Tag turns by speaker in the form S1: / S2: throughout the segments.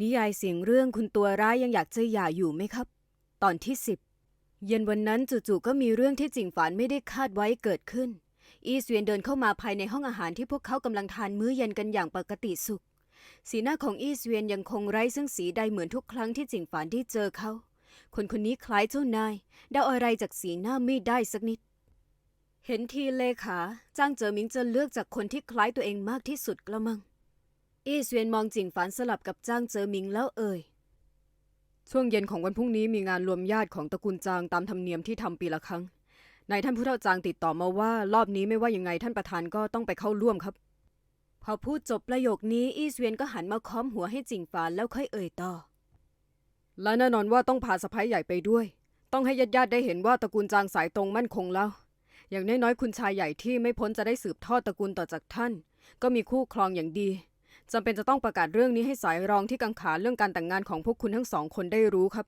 S1: นิยายเสียงเรื่องคุณตัวร้ายยังอยากจะหย่าอยู่ไหมครับ ตอนที่สิบเย็นวันนั้นจู่ๆก็มีเรื่องที่จิงฝานไม่ได้คาดไว้เกิดขึ้น อีเสวียนเดินเข้ามาภายในห้องอาหารที่พวกเขากำลังทานมื้อเย็นกันอย่างปกติสุข สีหน้าของอีเสวียนยังคงไร้ซึ่งสีใดเหมือนทุกครั้งที่จิงฝานได้เจอเขา คนคนนี้คล้ายเจ้านายเดาอะไรจากสีหน้าไม่ได้สักนิด เห็นทีเลขาจ้างเจอมิงจะเลือกจากคนที่คล้ายตัวเองมากที่สุดกระมัง อีเสวียนมองจิงฝานสลับกับจ้างเจอมิงแล้วเอ่ย ช่วงเย็นของวันพรุ่งนี้มีงานรวมญาติของตระกูลจางตามธรรมเนียมที่ทำปีละครั้ง นายท่านผู้เฒ่าจางติดต่อมาว่ารอบนี้ไม่ว่ายังไงท่านประธานก็ต้องไปเข้าร่วมครับ พอพูดจบประโยคนี้อีเสวียนก็หันมาค้อมหัวให้จิงฝานแล้วค่อยเอ่ยต่อ และแน่นอนว่าต้องพาสะพ้ายใหญ่ไปด้วย ต้องให้ญาติญาติๆได้เห็นว่าตระกูลจางสายตรงมั่นคงแล้ว อย่างน้อยๆคุณชายใหญ่ที่ไม่พ้นจะได้สืบทอดตระกูลต่อจากท่าน ก็มีคู่ครองอย่างดี จำเป็นจะต้องประกาศเรื่องนี้ให้สายรองที่กังขาเรื่องการแต่งงานของพวกคุณทั้งสองคนได้รู้ครับ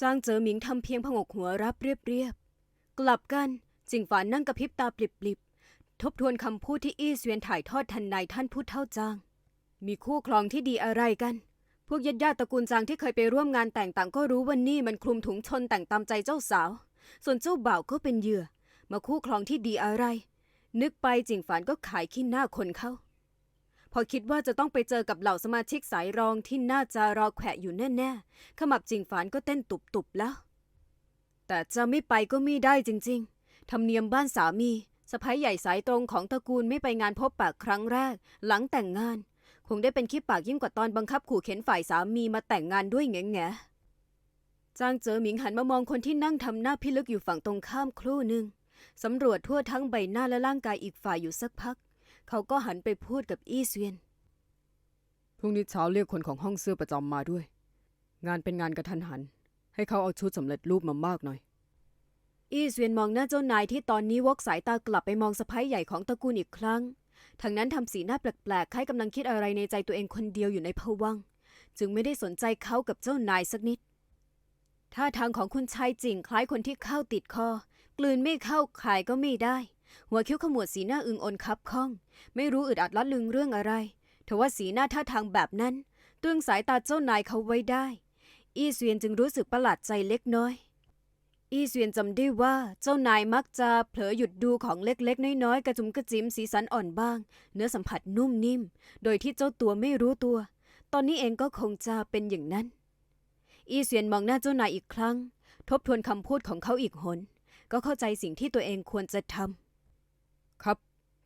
S1: จางเจอหมิงทำเพียงผงกหัวรับเรียบๆ กลับกันจิงฝานนั่งกระพริบตาปลิบๆ ทบทวนคำพูดที่อี้เสวียนถ่ายทอดทันในท่านผู้เท่าจาง มีคู่ครองที่ดีอะไรกัน พวกญาติญาติตระกูลจางที่เคยไปร่วมงานแต่งต่างก็รู้ว่านี่มันคลุมถุงชนแต่งตามใจเจ้าสาว ส่วนเจ้าบ่าวก็เป็นเหยื่อ มาคู่ครองที่ดีอะไร นึกไปจิงฝานก็ขายขี้หน้าคนเขา พอคิดว่าจะต้องไปเจอกับเหล่าสมาชิกสายรองที่น่าจะรอแขวะอยู่แน่ๆขมับจิงฝานก็เต้นตุบๆแล้ว แต่จะไม่ไปก็ไม่ได้จริงๆ ธรรมเนียมบ้านสามีสะพ้ายใหญ่สายตรงของตระกูลไม่ไปงานพบปะครั้งแรก หลังแต่งงาน คงได้เป็นขี้ปากยิ่งกว่าตอนบังคับขู่เข็นฝ่ายสามีมาแต่งงานด้วยแง่แง่จางเจอหมิงหันมามองคนที่นั่งทำหน้าพิลึกอยู่ฝั่งตรงข้ามครู่หนึ่งสำรวจทั่วทั้งใบหน้าและร่างกายอีกฝ่ายอยู่สักพัก เขาก็หันไปพูดกับอี้เสวียน พรุ่งนี้เช้าเรียกคนของห้องเสื้อประจำมาด้วย งานเป็นงานกระทันหัน ให้เขาเอาชุดสำเร็จรูปมามากหน่อย อีเสวียนมองหน้าเจ้านายที่ตอนนี้วกสายตากลับไปมองสะพ้ายใหญ่ของตระกูลอีกครั้ง ทางนั้นทำสีหน้าแปลกๆ คล้ายกำลังคิดอะไรในใจตัวเองคนเดียวอยู่ในภวังค์จึงไม่ได้สนใจเขากับเจ้านายสักนิด ท่าทางของคุณชายจิงคล้ายคนที่เข้าติดคอ กลืนไม่เข้าคายก็ไม่ได้ หัวคิ้วขมวดสีหน้าอึงอนคับข้อง ไม่รู้อึดอัดละลึงเรื่องอะไรทว่าสีหน้าท่าทางแบบนั้นตรึงสายตาเจ้านายเขาไว้ได้ อีเสวียนจึงรู้สึกประหลาดใจเล็กน้อย อีเสวียนจำได้ว่าเจ้านายมักจะเผลอหยุดดูของเล็กๆ น้อยๆ กระจุมกระจิมสีสันอ่อนบ้าง เนื้อสัมผัสนุ่มนิ่ม โดยที่เจ้าตัวไม่รู้ตัว ตอนนี้เองก็คงจะเป็นอย่างนั้น อีเสวียนมองหน้าเจ้านายอีกครั้ง ทบทวนคำพูดของเขาอีกหน ก็เข้าใจสิ่งที่ตัวเองควรจะทำ ครับ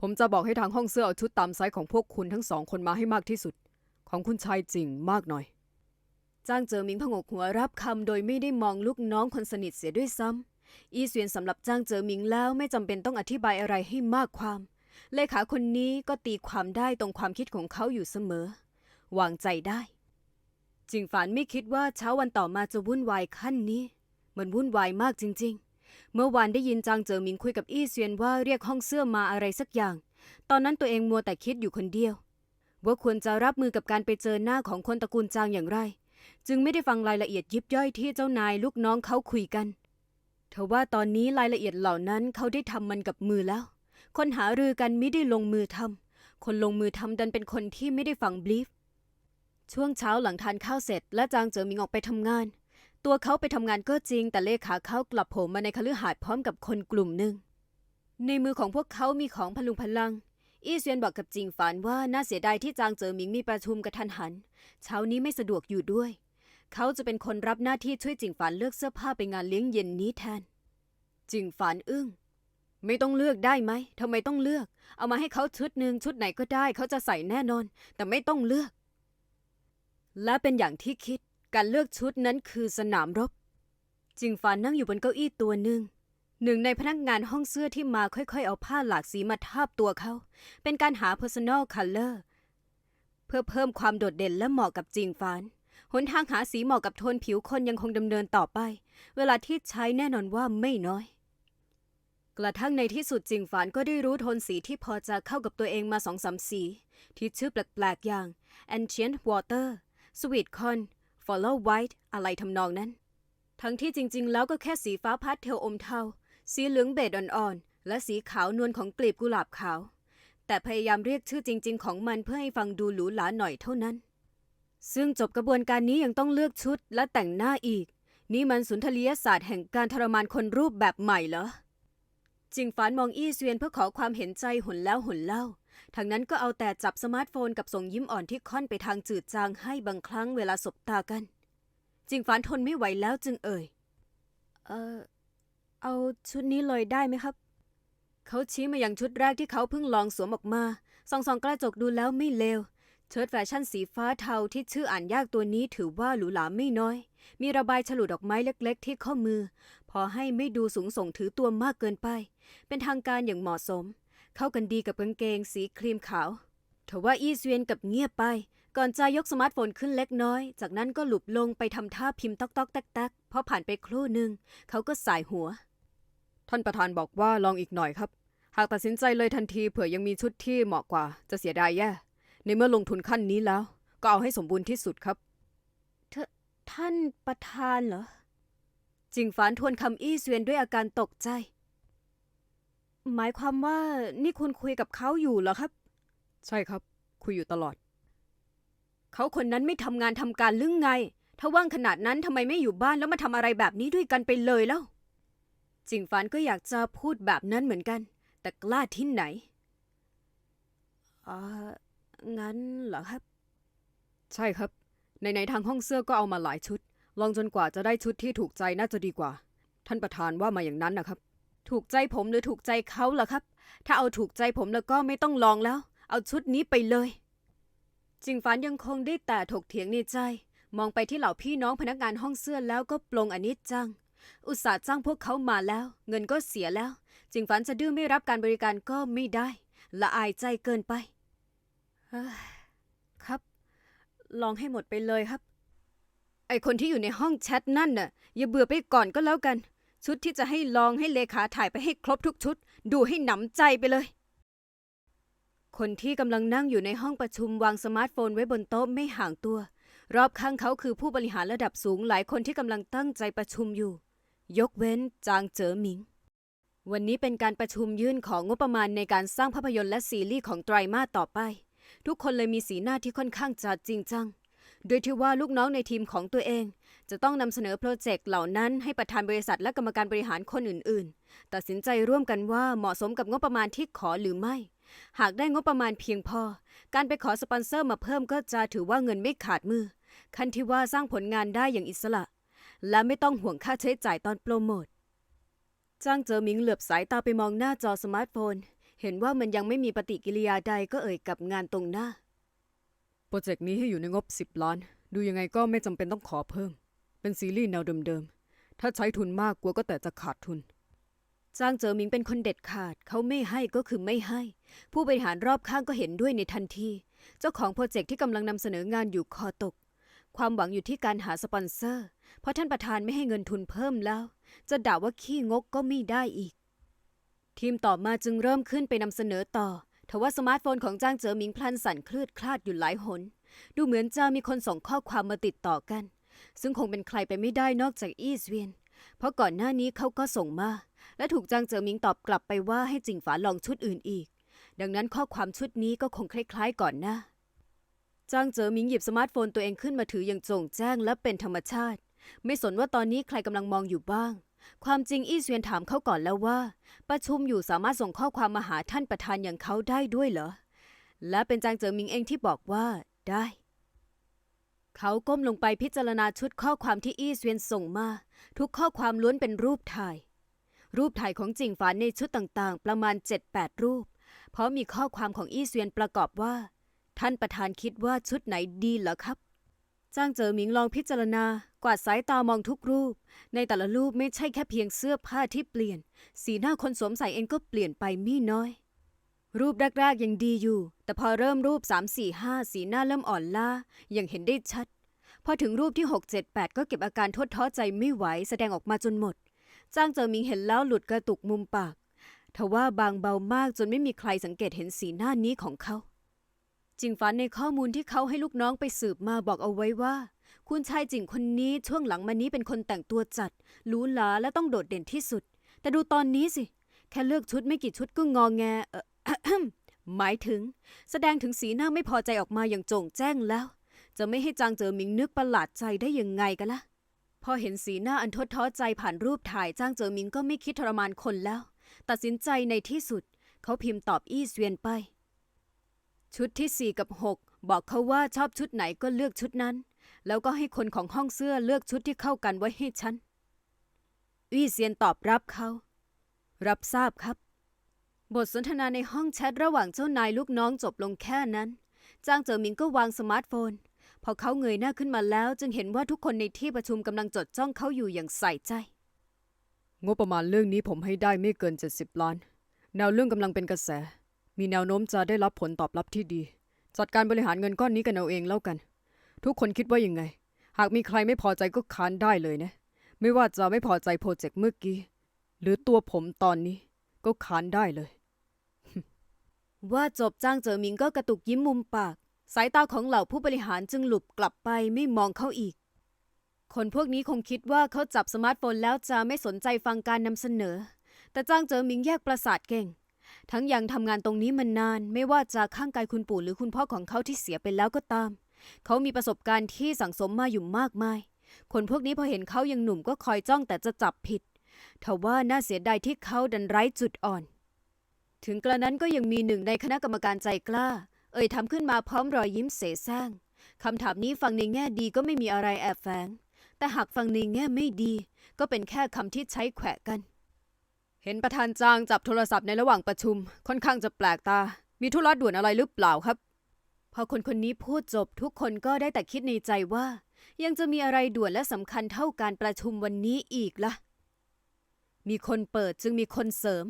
S1: ผมจะบอกให้ทางห้องเสื้อเอาชุดตามไซส์ของพวกคุณทั้งสองคนมาให้มากที่สุด ของคุณชายจริงมากหน่อย จ้างเจอหมิงผงกหัวรับคำโดยไม่ได้มองลูกน้องคนสนิทเสียด้วยซ้ำอีเสวียนสำหรับจ้างเจอหมิงแล้วไม่จำเป็นต้องอธิบายอะไรให้มากความ เลขาคนนี้ก็ตีความได้ตรงความคิดของเขาอยู่เสมอ วางใจได้จิงฝานไม่คิดว่าเช้าวันต่อมาจะวุ่นวายขั้นนี้ มันวุ่นวายมากจริง ๆ เมื่อวานได้ยินจางเจอหมิงคุยกับอี้เสวียนว่าเรียกห้องเสื้อมาอะไรสักอย่าง ตอนนั้นตัวเองมัวแต่คิดอยู่คนเดียว ว่าควรจะรับมือกับการไปเจอหน้าของคนตระกูลจางอย่างไร จึงไม่ได้ฟังรายละเอียดยิบย่อยที่เจ้านายลูกน้องเขาคุยกันเทว่าตอนนี้รายละเอียดเหล่านั้นเขาได้ทำมันกับมือแล้ว คนหารือกันไม่ได้ลงมือทำคนลงมือทำดันเป็นคนที่ไม่ได้ฟังบลีฟช่วงเช้าหลังทานข้าวเสร็จและจางเจอหมิงออกไปทำงาน ตัวเขาไปทำงานก็จริง แต่เลขาเขากลับโผล่มาในคฤหาสน์พร้อมกับคนกลุ่มหนึ่ง ในมือของพวกเขามีของพลุงพลัง อี้เซียนบอกกับจิงฝานว่าน่าเสียดายที่จางเจอหมิงมีประชุมกระทันหัน เช้านี้ไม่สะดวกอยู่ด้วย เขาจะเป็นคนรับหน้าที่ช่วยจิงฝานเลือกเสื้อผ้าไปงานเลี้ยงเย็นนี้แทน จิงฝานอึ้ง ไม่ต้องเลือกได้ไหมทำไมต้องเลือก เอามาให้เขาชุดหนึ่งชุดไหนก็ได้ เขาจะใส่แน่นอน แต่ไม่ต้องเลือก และเป็นอย่างที่คิด การเลือกชุดนั้นคือสนามรบ จิงฟานนั่งอยู่บนเก้าอี้ตัวหนึ่ง หนึ่งในพนักงานห้องเสื้อที่มาค่อยๆ เอาผ้าหลากสีมาทาบตัวเขา เป็นการหา personal color เพื่อเพิ่มความโดดเด่นและเหมาะกับจิงฟานหนทางหาสีเหมาะกับโทนผิวคนยังคงดำเนินต่อไป เวลาที่ใช้แน่นอนว่าไม่น้อย กระทั่งในที่สุดจิงฟานก็ได้รู้โทนสีที่พอจะเข้ากับตัวเองมาสองสามสี ที่ชื่อแปลกๆอย่าง Ancient Water Sweet Con Follow White อะไรทำนองนั้น ทั้งที่จริงๆ แล้วก็แค่สีฟ้าพาสเทลอมเทา สีเหลืองเบจอ่อนๆ และสีขาวนวลของกลีบกุหลาบขาว แต่พยายามเรียกชื่อจริง ๆ ของมันเพื่อให้ฟังดูหรูหราหน่อยเท่านั้น ซึ่งจบกระบวนการนี้ยังต้องเลือกชุดและแต่งหน้าอีก นี่มันสุนทรียศาสตร์แห่งการทรมานคนรูปแบบใหม่เหรอจิงฟานมองอี้เซียนเพื่อขอความเห็นใจหนแล้วหนเล่า ทางนั้นก็เอาแต่จับสมาร์ทโฟนกับส่งยิ้มอ่อนที่ค่อนไปทางจืดจางให้บางครั้งเวลาสบตากัน จิงฟานทนไม่ไหวแล้วจึงเอ่ย เออเอาชุดนี้เลยได้ไหมครับ เขาชี้มายังชุดแรกที่เขาเพิ่งลองสวมออกมา ส่องส่องกระจกดูแล้วไม่เลวเชิ้ตแฟชั่นสีฟ้าเทาที่ชื่ออ่านยากตัวนี้ถือว่าหรูหราไม่น้อย มีระบายฉลุดอกไม้เล็กๆ ที่ข้อมือ พอให้ไม่ดูสูงส่งถือตัวมากเกินไป เป็นทางการอย่างเหมาะสม เข้ากันดีกับกางเกงสีครีมขาวทว่าอี้เซวียนกับเงียบไป ก่อนจะยกสมาร์ทโฟนขึ้นเล็กน้อย จากนั้นก็หลุบลงไปทำท่าพิมพ์ตอกตอกแตกแตกพอผ่านไปครู่หนึ่งเขาก็สายหัว ท่านประธานบอกว่าลองอีกหน่อยครับ หากตัดสินใจเลยทันทีเผื่อยังมีชุดที่เหมาะกว่า จะเสียดายแย่ ในเมื่อลงทุนขั้นนี้แล้ว ก็เอาให้สมบูรณ์ที่สุดครับทท่านประธานเหรอจิงฟานทวนคำอี้เซวียนด้วยอาการตกใจ หมายความว่านี่คุณคุยกับเขาอยู่เหรอครับ ใช่ครับ คุยอยู่ตลอด เขาคนนั้นไม่ทำงานทำการลึงไง ถ้าว่างขนาดนั้นทำไมไม่อยู่บ้านแล้วมาทำอะไรแบบนี้ด้วยกันไปเลยแล้ว จิงฟานก็อยากจะพูดแบบนั้นเหมือนกัน แต่กล้าที่ไหนอ่างั้นเหรอครับ ใช่ครับ ในในๆทางห้องเสื้อก็เอามาหลายชุด ลองจนกว่าจะได้ชุดที่ถูกใจน่าจะดีกว่า ท่านประธานว่ามาอย่างนั้นนะครับ ถูกใจผมหรือถูกใจเขาล่ะครับ ถ้าเอาถูกใจผมแล้วก็ไม่ต้องลองแล้ว เอาชุดนี้ไปเลย จิงฟานยังคงได้แต่ถกเถียงในใจ มองไปที่เหล่าพี่น้องพนักงานห้องเสื้อแล้วก็ปลงอนิจจัง อุตส่าห์จ้างพวกเขามาแล้ว เงินก็เสียแล้ว จิงฝันจะดื้อไม่รับการบริการก็ไม่ได้ ละอายใจเกินไปครับ ลองให้หมดไปเลยครับ ไอคนที่อยู่ในห้องแชทนั่นน่ะ อย่าเบื่อไปก่อนก็แล้วกัน ชุดที่จะให้ลองให้เลขาถ่ายไปให้ครบทุกชุด ดูให้หนำใจไปเลย คนที่กำลังนั่งอยู่ในห้องประชุมวางสมาร์ทโฟนไว้บนโต๊ะไม่ห่างตัว รอบข้างเขาคือผู้บริหารระดับสูงหลายคนที่กำลังตั้งใจประชุมอยู่ ยกเว้นจางเจ๋อหมิง วันนี้เป็นการประชุมยื่นของงบประมาณในการสร้างภาพยนตร์และซีรีส์ของไตรมาสต่อไป ทุกคนเลยมีสีหน้าที่ค่อนข้างจะจริงจังโดยที่ว่าลูกน้องในทีมของตัวเอง จะต้องนำเสนอโปรเจกต์เหล่านั้นให้ประธานบริษัทและกรรมการบริหารคนอื่น ๆ ตัดสินใจร่วมกันว่าเหมาะสมกับงบประมาณที่ขอหรือไม่ หากได้งบประมาณเพียงพอ การไปขอสปอนเซอร์มาเพิ่มก็จะถือว่าเงินไม่ขาดมือ ขั้นที่ว่าสร้างผลงานได้อย่างอิสระ และไม่ต้องห่วงค่าใช้จ่ายตอนโปรโมทจ้างเจอหมิงเหลือบสายตาไปมองหน้าจอสมาร์ทโฟน เห็นว่ามันยังไม่มีปฏิกิริยาใดก็เอ่ยกับงานตรงหน้า โปรเจกต์นี้ให้อยู่ในงบ 10 ล้าน ดูยังไงก็ไม่จำเป็นต้องขอเพิ่ม เป็นซีรีส์แนวเดิมๆ ถ้าใช้ทุนมากกลัวก็แต่จะขาดทุน จ้างเจอหมิงเป็นคนเด็ดขาด เขาไม่ให้ก็คือไม่ให้ ผู้บริหารรอบข้างก็เห็นด้วยในทันที เจ้าของโปรเจกต์ที่กำลังนำเสนองานอยู่คอตก ความหวังอยู่ที่การหาสปอนเซอร์ เพราะท่านประธานไม่ให้เงินทุนเพิ่มแล้ว จะด่าว่าขี้งกก็ไม่ได้อีก ทีมต่อมาจึงเริ่มขึ้นไปนำเสนอต่อทว่าสมาร์ทโฟนของจ้างเจอหมิงพลันสั่นคลืดคลาดอยู่หลายหน ดูเหมือนจะมีคนส่งข้อความมาติดต่อกัน ซึ่งคงเป็นใครไปไม่ได้นอกจากอี้เวียน เพราะก่อนหน้านี้เขาก็ส่งมา และถูกจางเจอหมิงตอบกลับไปว่าให้จิงฝาลองชุดอื่นอีก ดังนั้นข้อความชุดนี้ก็คงคล้ายๆก่อนหน้าจางเจอหมิงหยิบสมาร์ทโฟนตัวเองขึ้นมาถืออย่างจงแจ้งและเป็นธรรมชาติ ไม่สนว่าตอนนี้ใครกำลังมองอยู่บ้าง ความจริงอี้เสวียนถามเขาก่อนแล้วว่า ประชุมอยู่สามารถส่งข้อความมาหาท่านประธานอย่างเขาได้ด้วยเหรอ และเป็นจางเจอหมิงเองที่บอกว่าได้ เขาก้มลงไปพิจารณาชุดข้อความที่อี้เสวียนส่งมา ทุกข้อความล้วนเป็นรูปถ่าย รูปถ่ายของจิงฝานในชุดต่างๆ ประมาณ 7-8 รูป เพราะมีข้อความของอี้เสวียนประกอบว่า ท่านประธานคิดว่าชุดไหนดีเหรอครับ จ้างเจอหมิงลองพิจารณากวาดสายตามองทุกรูป ในแต่ละรูปไม่ใช่แค่เพียงเสื้อผ้าที่เปลี่ยน สีหน้าคนสวมใส่เองก็เปลี่ยนไปไม่น้อย รูปแรกๆยังดีอยู่ แต่พอเริ่มรูป 3 4 5 สีหน้าเริ่มอ่อนล้ายังเห็นได้ชัด พอถึงรูปที่ 6 7 8 ก็เก็บอาการทดท้อใจไม่ไหวแสดงออกมาจนหมด จ้างเจอมิงเห็นแล้วหลุดกระตุกมุมปากทว่าบางเบามากจนไม่มีใครสังเกตเห็นสีหน้านี้ของเขา จิงฝันในข้อมูลที่เขาให้ลูกน้องไปสืบมาบอกเอาไว้ว่า คุณชายจิงคนนี้ช่วงหลังมานี้เป็นคนแต่งตัวจัดหรูหราและต้องโดดเด่นที่สุด แต่ดูตอนนี้สิ แค่เลือกชุดไม่กี่ชุดก็งอแงเออ หมายถึง แสดงถึงสีหน้าไม่พอใจออกมาอย่างโจ่งแจ้งแล้ว จะไม่ให้จางเจอหมิงนึกประหลาดใจได้ยังไงกันล่ะพอเห็นสีหน้าอันทดท้อใจผ่านรูปถ่ายจางเจอหมิงก็ไม่คิดทรมานคนแล้ว ตัดสินใจในที่สุด เขาพิมพ์ตอบอี้เสวียนไป ชุดที่สี่กับหกบอกเขาว่าชอบชุดไหนก็เลือกชุดนั้น แล้วก็ให้คนของห้องเสื้อเลือกชุดที่เข้ากันไว้ให้ฉันอี้เซียนตอบรับเขา รับทราบครับ บทสนทนาในห้องแชทระหว่างเจ้านายลูกน้องจบลงแค่นั้น จางเจิอหมิงก็วางสมาร์ทโฟน พอเขาเงยหน้าขึ้นมาแล้ว จึงเห็นว่าทุกคนในที่ประชุมกำลังจดจ้องเขาอยู่อย่างใส่ใจ
S2: งบประมาณเรื่องนี้ผมให้ได้ไม่เกิน 70 ล้าน แนวเรื่องกำลังเป็นกระแส มีแนวโน้มจะได้รับผลตอบรับที่ดี จัดการบริหารเงินก้อนนี้กันเอาเองแล้วกัน ทุกคนคิดว่ายังไง หากมีใครไม่พอใจก็ค้านได้เลยนะ ไม่ว่าจะไม่พอใจโปรเจกต์เมื่อกี้หรือตัวผมตอนนี้ก็ค้านได้เลย
S1: ว่าจบจ้างเจอหมิงก็กระตุกยิ้มมุมปาก สายตาของเหล่าผู้บริหารจึงหลุบกลับไปไม่มองเขาอีก คนพวกนี้คงคิดว่าเขาจับสมาร์ทโฟนแล้วจะไม่สนใจฟังการนำเสนอ แต่จ้างเจอหมิงแยกประสาทเก่ง ทั้งยังทำงานตรงนี้มานาน ไม่ว่าจะข้างกายคุณปู่หรือคุณพ่อของเขาที่เสียไปแล้วก็ตาม เขามีประสบการณ์ที่สั่งสมมาอยู่มากมาย คนพวกนี้พอเห็นเขายังหนุ่มก็คอยจ้องแต่จะจับผิดทว่าน่าเสียดายที่เขาดันไร้จุดอ่อน ถึงกระนั้นก็ยังมีหนึ่งในคณะกรรมการใจกล้า เอ่ยทำขึ้นมาพร้อมรอยยิ้มเสแสร้งคำถามนี้ฟังในแง่ดีก็ไม่มีอะไรแอบแฝง แต่หากฟังในแง่ไม่ดี ก็เป็นแค่คำที่ใช้แขวะกัน
S2: เห็นประธานจางจับโทรศัพท์ในระหว่างประชุม ค่อนข้างจะแปลกตา มีธุระด่วนอะไรหรือเปล่าครับ
S1: พอคนคนนี้พูดจบทุกคนก็ได้แต่คิดในใจว่า ยังจะมีอะไรด่วนและสำคัญเท่าการประชุมวันนี้อีกละ่ะ มีคนเปิดจึงมีคนเสริม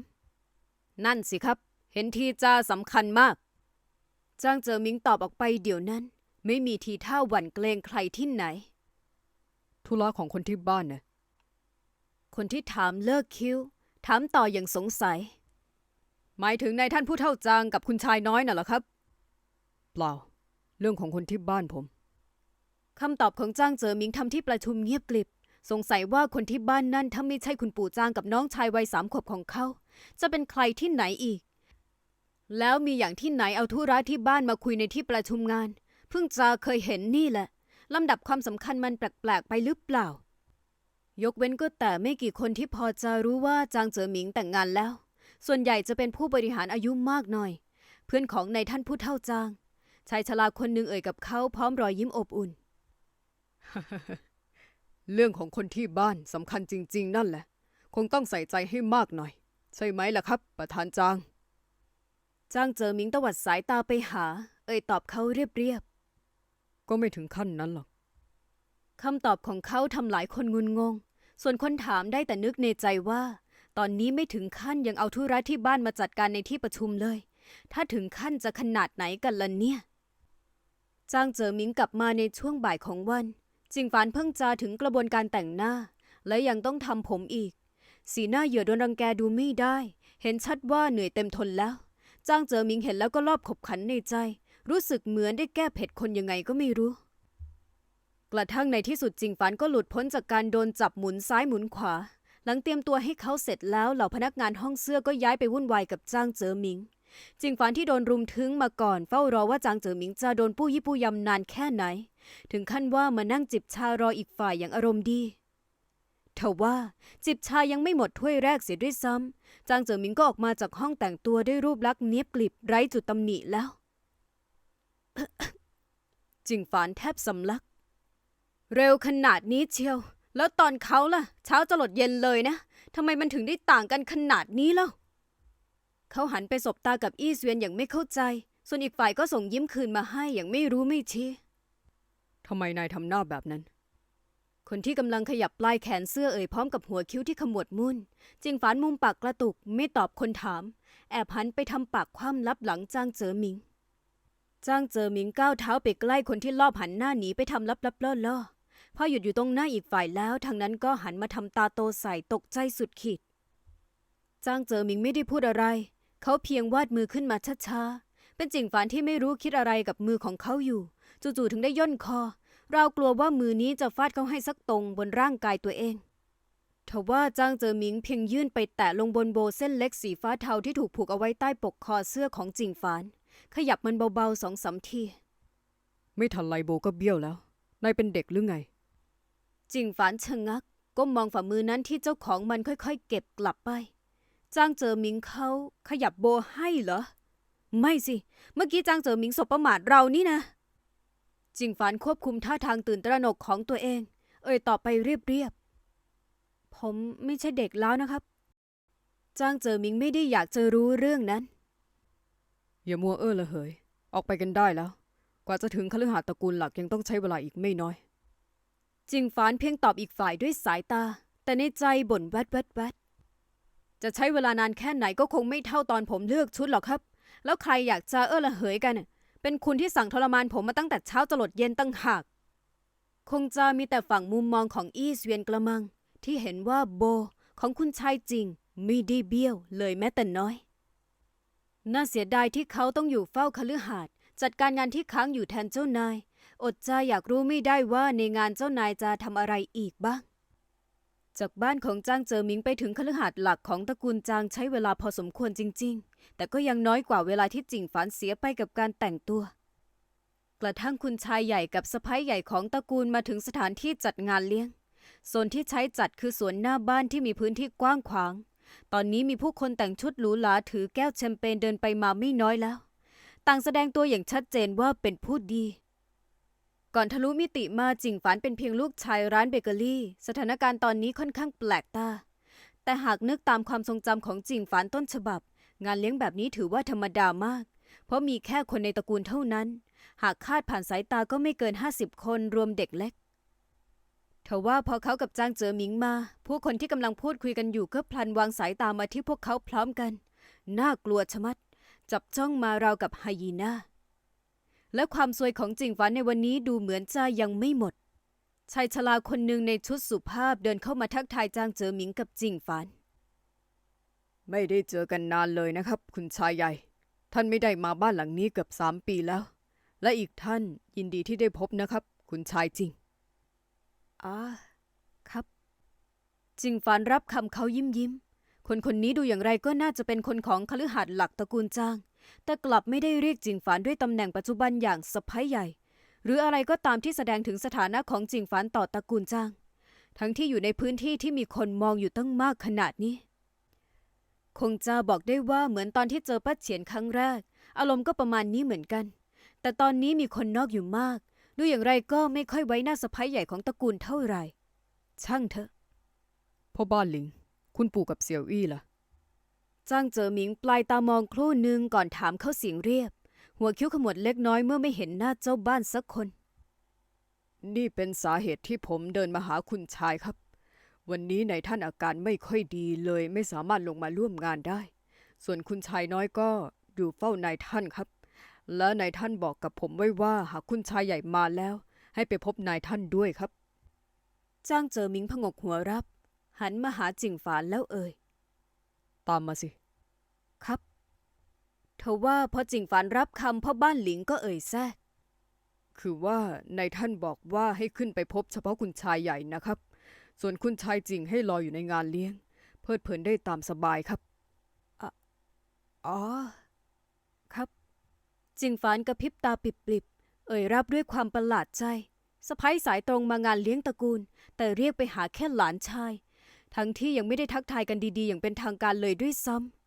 S2: นั่นสิครับ เห็นทีจะสำคัญมาก
S1: จ้างเจอมิงตอบออกไปเดี๋ยวนั้น ไม่มีทีท่าหวั่นเกรงใครที่ไหน
S2: ธุระของคนที่บ้านนะ
S1: คนที่ถามเลิกคิ้ว ถามต่ออย่างสงสัย
S2: หมายถึงนายท่านผู้เท่าจางกับคุณชายน้อยน่ะเหรอครับ เปล่า เรื่องของคนที่บ้านผม
S1: คำตอบของจ้างเจอมิงทำที่ประชุมเงียบกลิบ สงสัยว่าคนที่บ้านนั่นถ้าไม่ใช่คุณปู่จ้างกับน้องชายวัยสามขวบของเขา จะเป็นใครที่ไหนอีก แล้วมีอย่างที่ไหนเอาธุระที่บ้านมาคุยในที่ประชุมงาน เพิ่งจะเคยเห็นนี่แหละลำดับความสำคัญมันแปลกๆไปหรือเปล่า ยกเว้นก็แต่ไม่กี่คนที่พอจะรู้ว่าจางเจอหมิงแต่งงานแล้ว ส่วนใหญ่จะเป็นผู้บริหารอายุมากหน่อย เพื่อนของนายท่านผู้เท่าจางชายชราคนหนึ่งเอ่ยกับเขาพร้อมรอยยิ้มอบอุ่น
S2: เรื่องของคนที่บ้านสำคัญจริง ๆ นั่นแหละ คงต้องใส่ใจให้มากหน่อย ใช่ไหมล่ะครับ ประธานจาง
S1: จ้างเจอหมิงตวัดสายตาไปหา เอ่ยตอบเขาเรียบ
S2: ก็ไม่ถึงขั้นนั้นหรอก
S1: ๆคำตอบของเขาทำหลายคนงุนงง ส่วนคนถามได้แต่นึกในใจว่า ตอนนี้ไม่ถึงขั้นยังเอาธุระที่บ้านมาจัดการในที่ประชุมเลย ถ้าถึงขั้นจะขนาดไหนกันล่ะเนี่ย จ้างเจอหมิงกลับมาในช่วงบ่ายของวัน จิงฟานเพิ่งจะถึงกระบวนการแต่งหน้า และยังต้องทำผมอีก สีหน้าเหยื่อโดนรังแกดูไม่ได้ เห็นชัดว่าเหนื่อยเต็มทนแล้ว จ้างเจอมิงเห็นแล้วก็รอบขบขันในใจ รู้สึกเหมือนได้แก้เผ็ดคนยังไงก็ไม่รู้ กระทั่งในที่สุดจิงฟานก็หลุดพ้นจากการโดนจับหมุนซ้ายหมุนขวา หลังเตรียมตัวให้เขาเสร็จแล้วเหล่าพนักงานห้องเสื้อก็ย้ายไปวุ่นวายกับจ้างเจอหมิงจิงฟานที่โดนรุมถึงมาก่อนเฝ้ารอว่าจางเจอหมิงจะโดนปู้ยี่ปู้ยำนานแค่ไหน ถึงขั้นว่ามานั่งจิบชารออีกฝ่ายอย่างอารมณ์ดี ทว่าจิบชายังไม่หมดถ้วยแรกเสียด้วยซ้ำจางเจิอหมิงก็ออกมาจากห้องแต่งตัวด้วยรูปลักษณ์เนียบกลิบไร้จุดตำหนิแล้ว จิงฟานแทบสำลัก เร็วขนาดนี้เชียว แล้วตอนเขาล่ะ เช้าจะหลดเย็นเลยนะทำไมมันถึงได้ต่างกันขนาดนี้เล่าเขาหันไปสบตากับอี้เสวียนอย่างไม่เข้าใจ ส่วนอีกฝ่ายก็ส่งยิ้มคืนมาให้อย่างไม่รู้ไม่ชี้
S2: ทำไมนายทำหน้าแบบนั้น
S1: คนที่กำลังขยับปลายแขนเสื้อเอ่ยพร้อมกับหัวคิ้วที่ขมวดมุ่นจิงฝานมุมปากกระตุกไม่ตอบคนถาม แอบหันไปทำปากคว่ำลับหลังจางเจอหมิงจางเจอหมิงก้าวเท้าไปใกล้คนที่ลอบหันหน้าหนีไปทำลับลับล่อล่อๆพอหยุดอยู่ตรงหน้าอีกฝ่ายแล้วทางนั้นก็หันมาทำตาโตใส่ตกใจสุดขีดจางเจอหมิงไม่ได้พูดอะไร เขาเพียงวาดมือขึ้นมาช้าๆเป็นจิงฝานที่ไม่รู้คิดอะไรกับมือของเขาอยู่ จู่ๆถึงได้ย่นคอ เรากลัวว่ามือนี้จะฟาดเขาให้สักตรงบนร่างกายตัวเองทว่าจางเจอหมิงเพียงยื่นไปแตะลงบนโบเส้นเล็กสีฟ้าเทาที่ถูกผูกเอาไว้ใต้ปกคอเสื้อของจิงฟาน ขยับมันเบาๆสองสามที
S2: ไม่ทันไรโบก็เบี้ยวแล้ว นายเป็นเด็กหรือไง
S1: จิงฝานชะงัก ก้มมองฝ่ามือนั้นที่เจ้าของมันค่อยๆ เก็บกลับไปจางเจอหมิงเขาขยับโบให้เหรอ ไม่สิ เมื่อกี้จางเจอหมิงสบประมาทเรานี่นะ จิงฝานควบคุมท่าทางตื่นตระหนกของตัวเอง เอ่ยต่อไปเรียบๆ ผมไม่ใช่เด็กแล้วนะครับ จ้างเจอมิงไม่ได้อยากจะรู้เรื่องนั้น
S2: อย่ามัวเอ้อละเหย ออกไปกันได้แล้ว กว่าจะถึงคฤหาสน์ตระกูลหลักยังต้องใช้เวลาอีกไม่น้อย
S1: จิงฟานเพียงตอบอีกฝ่ายด้วยสายตา แต่ในใจบ่นแวดแวดแวดจะใช้เวลานานแค่ไหนก็คงไม่เท่าตอนผมเลือกชุดหรอกครับ แล้วใครอยากจะเอ้อละเหยกันน่ะ เป็นคุณที่สั่งทรมานผมมาตั้งแต่เช้าจรดเย็นตั้งหาก คงจะมีแต่ฝั่งมุมมองของอี้เวียนกระมัง ที่เห็นว่าโบของคุณชายจริงไม่ได้เบี้ยวเลยแม้แต่น้อย น่าเสียดายที่เขาต้องอยู่เฝ้าคฤหาสน์จัดการงานที่ค้างอยู่แทนเจ้านาย อดใจอยากรู้ไม่ได้ว่าในงานเจ้านายจะทำอะไรอีกบ้าง จากบ้านของจางเจอหมิงไปถึงคฤหาสน์หลักของตระกูลจางใช้เวลาพอสมควรจริง ๆ แต่ก็ยังน้อยกว่าเวลาที่จิงฝานเสียไปกับการแต่งตัว กระทั่งคุณชายใหญ่กับสะพ้ายใหญ่ของตระกูลมาถึงสถานที่จัดงานเลี้ยงโซนที่ใช้จัดคือสวนหน้าบ้านที่มีพื้นที่กว้างขวาง ตอนนี้มีผู้คนแต่งชุดหรูหราถือแก้วแชมเปญเดินไปมาไม่น้อยแล้ว ต่างแสดงตัวอย่างชัดเจนว่าเป็นผู้ดี ก่อนทะลุมิติมาจิงฝานเป็นเพียงลูกชายร้านเบเกอรี่ สถานการณ์ตอนนี้ค่อนข้างแปลกตา แต่หากนึกตามความทรงจำของจิงฝานต้นฉบับ งานเลี้ยงแบบนี้ถือว่าธรรมดามาก เพราะมีแค่คนในตระกูลเท่านั้น หากคาดผ่านสายตาก็ไม่เกิน 50 คนรวมเด็กเล็กทว่าพอเขากับจางเจอหมิงมา ผู้คนที่กำลังพูดคุยกันอยู่ก็พลันวางสายตามาที่พวกเขาพร้อมกัน น่ากลัวชะมัด จับจ้องมาราวกับไฮยีน่า และความซวยของจิงฝันในวันนี้ดูเหมือนจะยังไม่หมด ชายชราคนหนึ่งในชุดสุภาพเดินเข้ามาทักทายจางเจอหมิงกับจิงฝัน
S2: ไม่ได้เจอกันนานเลยนะครับ คุณชายใหญ่ ท่านไม่ได้มาบ้านหลังนี้เกือบสามปีแล้ว และอีกท่านยินดีที่ได้พบนะครับ คุณชายจริง
S1: อ่าครับจิงฝันรับคำเขายิ้มยิ้ม คนคนนี้ดูอย่างไรก็น่าจะเป็นคนของคฤหาสน์หลักตระกูลจาง แต่กลับไม่ได้เรียกจิงฝานด้วยตำแหน่งปัจจุบันอย่างสะพ้ยใหญ่ หรืออะไรก็ตามที่แสดงถึงสถานะของจิงฝานต่อตระกูลจ้าง ทั้งที่อยู่ในพื้นที่ที่มีคนมองอยู่ตั้งมากขนาดนี้ คงจะบอกได้ว่าเหมือนตอนที่เจอป้าเฉียนครั้งแรก อารมณ์ก็ประมาณนี้เหมือนกัน แต่ตอนนี้มีคนนอกอยู่มาก ดูอย่างไรก็ไม่ค่อยไว้หน้าสะพ้ยใหญ่ของตระกูลเท่าไหร่ ช่างเถอะ
S2: พ่อบ้านหลิง คุณปู่กับเสี่ยวอี้ล่ะ
S1: จ้างเจอหมิงปลายตามองครู่หนึ่งก่อนถามเข้าเสียงเรียบ หัวคิ้วขมวดเล็กน้อยเมื่อไม่เห็นหน้าเจ้าบ้านสักคน
S2: นี่เป็นสาเหตุที่ผมเดินมาหาคุณชายครับ วันนี้ในายท่านอาการไม่ค่อยดีเลยไม่สามารถลงมาร่วมงานได้ ส่วนคุณชายน้อยก็อยู่เฝ้านายท่านครับ และนายท่านบอกกับผมไว้ว่าหากคุณชายใหญ่มาแล้ว ให้ไปพบนายท่านด้วยครับ
S1: จ้างเจอหมิงผงกหัวรับ หันมาหาจิงฝานแล้วเอ่ย
S2: ตามมาสิ
S1: ครับทว่าพอจิงฝานรับคำพ่อบ้านหลิงก็เอ่ยแทรก
S2: คือว่านายท่านบอกว่าให้ขึ้นไปพบเฉพาะคุณชายใหญ่นะครับ ส่วนคุณชายจริงให้รออยู่ในงานเลี้ยง เพลิดเพลินได้ตามสบายครับ
S1: อ๋อ ครับ จิงฝานกระพริบตาปิบๆ เอ่ยรับด้วยความประหลาดใจสะพ้ายสายตรงมางานเลี้ยงตระกูล แต่เรียกไปหาแค่หลานชาย ทั้งที่ยังไม่ได้ทักทายกันดีๆ อย่างเป็นทางการเลยด้วยซ้ำ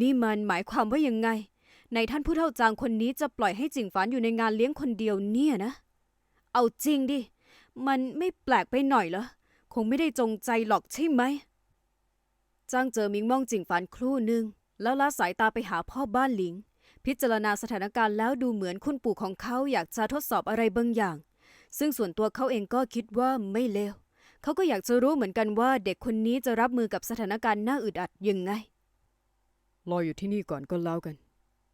S1: นี่มันหมายความว่ายังไง ในท่านผู้เฒ่าจางคนนี้จะปล่อยให้จิงฝานอยู่ในงานเลี้ยงคนเดียวเนี่ยนะ เอาจริงดิ มันไม่แปลกไปหน่อยเหรอ คงไม่ได้จงใจหรอกใช่ไหม จ้างเจอมิงมองจิงฝานครู่หนึ่ง แล้วละสายตาไปหาพ่อบ้านหลิง พิจารณาสถานการณ์แล้วดูเหมือนคุณปู่ของเขาอยากจะทดสอบอะไรบางอย่าง ซึ่งส่วนตัวเขาเองก็คิดว่าไม่เลว เขาก็อยากจะรู้เหมือนกันว่าเด็กคนนี้จะรับมือกับสถานการณ์น่าอึดอัดยังไง
S2: รออยู่ที่นี่ก่อนก็แล้วกัน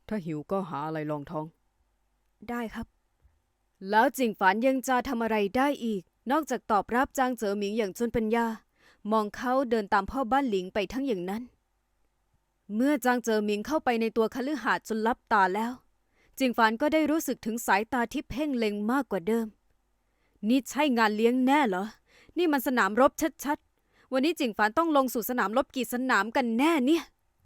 S2: ถ้าหิวก็หาอะไรรองท้อง
S1: ได้ครับ แล้วจิงฝานยังจะทำอะไรได้อีก นอกจากตอบรับจางเจอหมิงอย่างจนปัญญา มองเขาเดินตามพ่อบ้านหลิงไปทั้งอย่างนั้น เมื่อจางเจอหมิงเข้าไปในตัวคฤหาสน์จนลับตาแล้ว จิงฝานก็ได้รู้สึกถึงสายตาที่เพ่งเล็งมากกว่าเดิม นี่ใช่งานเลี้ยงแน่เหรอ นี่มันสนามรบชัดๆ วันนี้จิงฝานต้องลงสู่สนามรบกี่สนามกันแน่เนี่ย